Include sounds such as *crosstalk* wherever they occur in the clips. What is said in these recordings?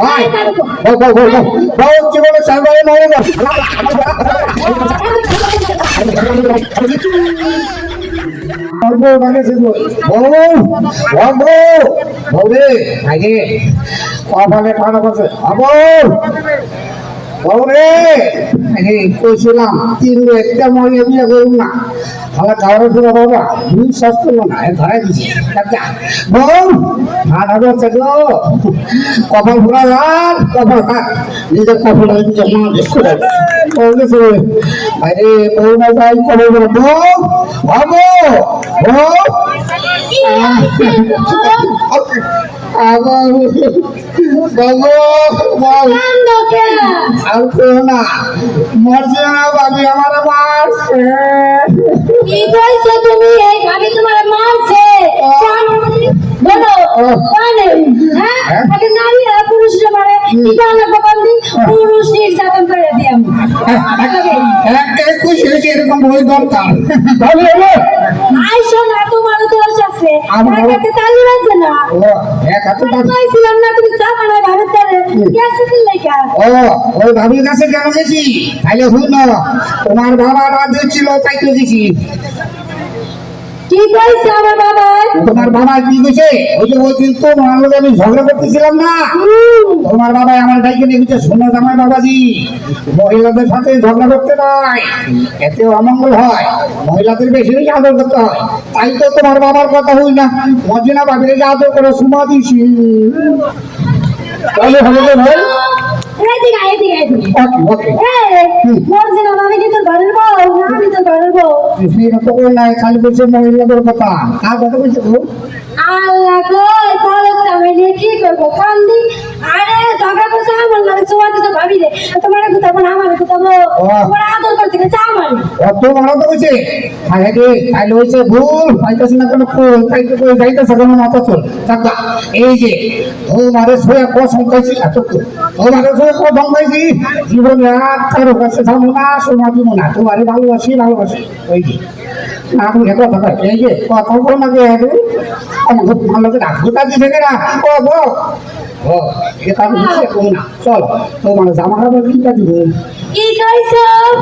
ভাই বল বল বল বল বল জীবনে সাংবাদিক নয় না অল্প মানে বউ বউ বউ রে আগে কপালে ঠান্ডা করছে বউ বউ রে আগে কইছিলাম তিন একটা মহিলা বিয়ে করুন না। তাহলে খাওয়ার ছিল বাবা দুই সস্ত না ধরাই দিছি। বউ ঠান্ডা করছে গো। কপাল পুরা লাল কপাল হাত নিজের কপাল নিজের মা করে আরে বউ না যাই কবে বউ বাবু বল আর কেউ না মরছে না বাবি আমার মারছে কি কইছো মারছে বলো মানে হ্যাঁ? আগে নারী আর পুরুষ মারে নির্যাতন করে দিই আমি একটা খুশি হয়েছে এরকম বই দরকার। তাহলে আইসো না দোষ আছে। আমার- একাতে তালি বাজে না। ও এক হাতে না তুমি যাবা না ভারতের। গেছে কি লেখা ও ওই ভাবির কাছে কেন গেছি? তাহলে শুন তোমার বাবা রাত ছিল তাই তো গেছি। কি কইছে আমার বাবা? তোমার বাবা কি কইছে? ওই যে ওই দিন তো মানুষ আমি ঝগড়া করতেছিলাম না। তোমার বাবা আমার ডাইকে নিয়ে গেছে শোনো জামাই বাবাজি মহিলাদের সাথে ঝগড়া করতে নয় এতে অমঙ্গল হয়। মহিলাদের বেশি বেশি আদর করতে হয়। তাই তো তোমার বাবার কথা হই না। মজিনা বাবিরে যে আদর করে সুমা দিছি। তাহলে হবে তো ভাই। ওকে ওকে। এই, মরছে না, আমি কিন্তু ঘরের বউ, আমি তো ঘরের বউ। সেটা তো কই নাই খালি বলছে মহিলাদের কথা কার কথা বলছে গো আল্লাহ এই বলদটা আমি কি করব? কান্দি। আরে, ঝগড়া করছে আমার লাগে, ছোঁয়া দিছে ভাবি রে। তোমারে না, আমারে। ও। আমারে। অত তো হয়েছে। রে, তাইলে হয়েছে ভুল। পাইতেছি না কোনো ফুল তাই কই, যাইতেছে কোনো মাথা চল এই যে এত তোমারে সোয়া খাইছি জীবনে আর কারও কাছে না সোমা দিব না। ভালোবাসি ভালোবাসি। ওই যে, না আমি কথা কয়, এই যে, কথা বলো না যে আমার খুব ভালো লাগে না। ভূতা দিছে না, ও গো ও এটা আমি চল, তোমার জামা কাপড় কিনতে দিব কি কইছো?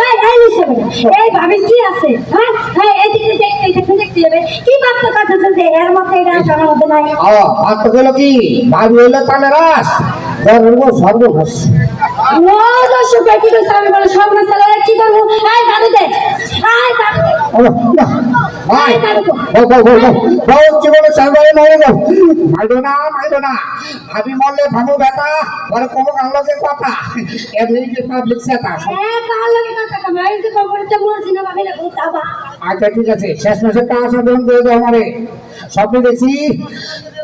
বেটা, এই, এই এই ভাবি কি আছে? হ্যাঁ এদিকে দেখতে দেখতে দেখতে যাবে। কি ভাবতে পারতেছে যে এর মধ্যে এটা আমার মধ্যে নাই? ও আর তো কি? ভাবি হলো তাহলে রাস। সর্ব সর্বনাশ। ও দর্শক কি করছে আমি বলে সব না কি করব? এই দাদু দে ভাই বল বল বল বল বল জীবনে সাংবাদিক নয় মাইরো না মাইরো না ভাবি মরলে ভাবো ব্যথা পরে কোনো কান্ডকে কথা। এমনি যে পাবলিক সেটা। এ কাল লাগে কথা কামাই যে কবরতে মরছি না ভাবি তাবা আচ্ছা ঠিক আছে শেষ মাসে টাকা সাধারণ দিয়ে দাও আমারে। স্বপ্নে দেখছি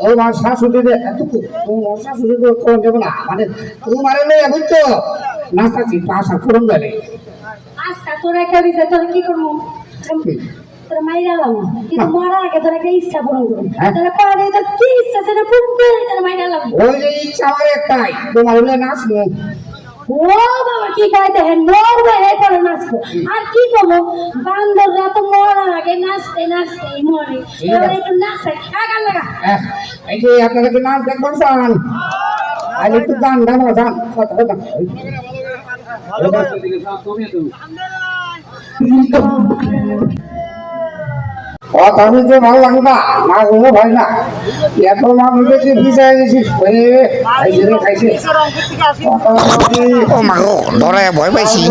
ওই আমার শাশুড়ি এতটুকু তোমার শাশুড়ি তো কোন দেবো না মানে তোমার নেই এখন তো। নাস্তাছি পাশা করুন গেলে আচ্ছা তোরা একটা বিষয় তোরা কি করব? তোরা মাইরা লাম কিন্তু মরার আগে তোরা একটা ইচ্ছা পূরণ করব হ্যাঁ। তোরা কয়া দিয়ে তোর কি ইচ্ছা সেটা পূরণ করে তোরা মাইরা লাম ওই যে ইচ্ছা আমার একটাই তোমার হলে নাচবো। ও বাবা কি কইতে? হ্যাঁ মরবে হে করে নাচবো। আর কি করব? বান্দররা তো মরার আগে নাচতে নাচতে মরে। এবার একটু নাচে আগা লাগা। এই যে আপনারা কি নাচ দেখবেন চান আর একটু গান গান গান কথা কথা কথা *laughs* বলতে ভালো লাগে না কোনো ভয় না। এত মানুষ দেখে ভিজায় গেছিস হয়ে খাইছে ও মাগো ধরে ভয় পাইছি।